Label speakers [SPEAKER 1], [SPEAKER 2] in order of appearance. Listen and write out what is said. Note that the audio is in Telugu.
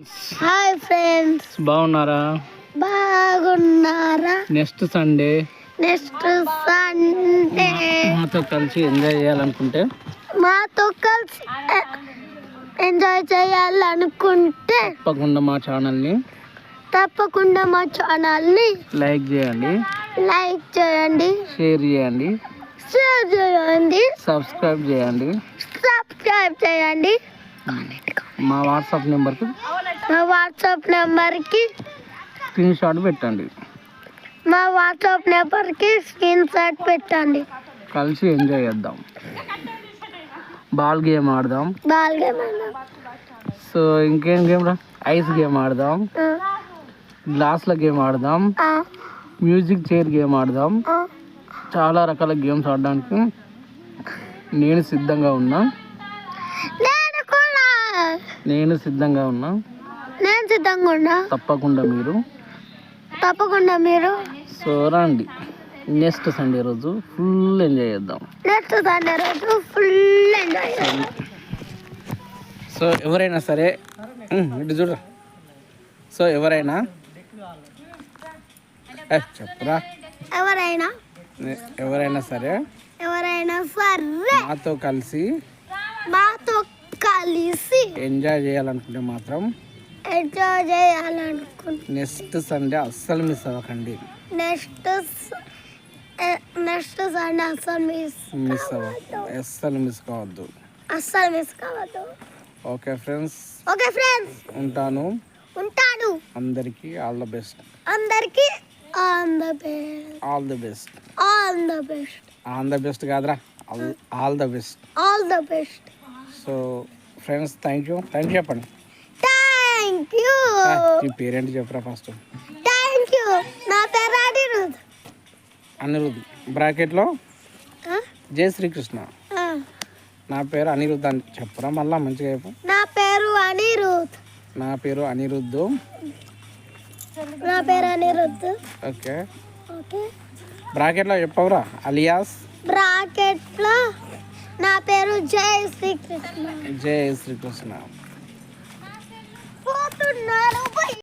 [SPEAKER 1] హాయ్ ఫ్రెండ్స్
[SPEAKER 2] బాగున్నారా?
[SPEAKER 1] బాగున్నారా?
[SPEAKER 2] నెక్స్ట్ సండే
[SPEAKER 1] నెక్స్ట్ సండే
[SPEAKER 2] మాతో కలిసి ఎంజాయ్ చేయాలనుకుంటే?
[SPEAKER 1] మాతో కలిసి ఎంజాయ్ చేయాలనుకుంటే
[SPEAKER 2] తప్పకుండా మా ఛానల్ని
[SPEAKER 1] తప్పకుండా మా ఛానల్ని
[SPEAKER 2] లైక్ చేయండి.
[SPEAKER 1] లైక్ చేయండి.
[SPEAKER 2] షేర్ చేయండి.
[SPEAKER 1] షేర్ చేయండి.
[SPEAKER 2] సబ్స్క్రైబ్ చేయండి.
[SPEAKER 1] సబ్స్క్రైబ్ చేయండి.
[SPEAKER 2] మా వాట్సాప్ నెంబర్కి
[SPEAKER 1] మా వాట్సాప్ నెంబర్కి
[SPEAKER 2] స్క్రీన్ షాట్ పెట్టండి.
[SPEAKER 1] మా వాట్సాప్ నెంబర్కి స్క్రీన్ షాట్ పెట్టండి.
[SPEAKER 2] కలిసి ఎంజాయ్ చేద్దాం. బాల్ గేమ్ ఆడదాం.
[SPEAKER 1] బాగా
[SPEAKER 2] సో ఇంకేం గేమ్ రా? ఐస్ గేమ్ ఆడదాం. గ్లాస్ల గేమ్ ఆడదాం. మ్యూజిక్ చైర్ గేమ్ ఆడదాం. చాలా రకాల గేమ్స్ ఆడడానికి నేను సిద్ధంగా ఉన్నా.
[SPEAKER 1] నేను
[SPEAKER 2] సిద్ధంగా ఉన్నా.
[SPEAKER 1] నేను సిద్ధంగా ఉన్నా
[SPEAKER 2] తప్పకుండా మీరు.
[SPEAKER 1] తప్పకుండా మీరు?
[SPEAKER 2] సో రండి. నెక్స్ట్ సండే రోజు ఫుల్ ఎంజాయ్ చేద్దాం.
[SPEAKER 1] నెక్స్ట్ సండే రోజు ఫుల్ ఎంజాయ్
[SPEAKER 2] సో ఎవరైనా సరే ఇటు చూడు. సో ఎవరైనా చెప్పురా.
[SPEAKER 1] ఎవరైనా?
[SPEAKER 2] ఎవరైనా సరే
[SPEAKER 1] ఎవరైనా సరే.
[SPEAKER 2] మాతో కలిసి
[SPEAKER 1] మాతో కలిసి.
[SPEAKER 2] ఎంజాయ్ చేయాలనుకుంటే మాత్రం
[SPEAKER 1] ఎంజాయ్ చేయాలనుకుంటున్నాం.
[SPEAKER 2] నెక్స్ట్ సండే అస్సలు మిస్ అవ్వకండి.
[SPEAKER 1] నెక్స్ట్ నెక్స్ట్ సండే అస్సలు మిస్
[SPEAKER 2] మిస్ అవ్వ అస్సలు మిస్ కావద్దు.
[SPEAKER 1] అస్సలు మిస్ కావద్దు.
[SPEAKER 2] ఓకే ఫ్రెండ్స్
[SPEAKER 1] ఓకే ఫ్రెండ్స్
[SPEAKER 2] ఉంటాను.
[SPEAKER 1] ఉంటాను
[SPEAKER 2] అందరికీ ఆల్ ద బెస్ట్
[SPEAKER 1] అందరికి all the best
[SPEAKER 2] all the best
[SPEAKER 1] all the best
[SPEAKER 2] all the best కాదురా. All all the best
[SPEAKER 1] all the best
[SPEAKER 2] so friends thank you thank you చెప్పండి.
[SPEAKER 1] థ్యాంక్ యూ
[SPEAKER 2] పేరెంట్ చెప్పరా ఫస్ట్
[SPEAKER 1] థ్యాంక్ యూ నా పేరు అనిరుద్.
[SPEAKER 2] అనిరుద్ధ్ బ్రాకెట్లో? జై శ్రీకృష్ణ. నా పేరు అనిరుద్ధ్ అని చెప్పరా మళ్ళా మంచిగా చెప్పు.
[SPEAKER 1] నా పేరు అనిరుద్.
[SPEAKER 2] నా పేరు అనిరుద్ధ్
[SPEAKER 1] నా పేరు అనిరుద్.
[SPEAKER 2] ఓకే.
[SPEAKER 1] ఓకే.
[SPEAKER 2] బ్రాకెట్లో చెప్పవురా అలియాస్.
[SPEAKER 1] బ్రాకెట్లో నా పేరు జై శ్రీకృష్ణ.
[SPEAKER 2] జై శ్రీకృష్ణ.
[SPEAKER 1] పోతున్నాను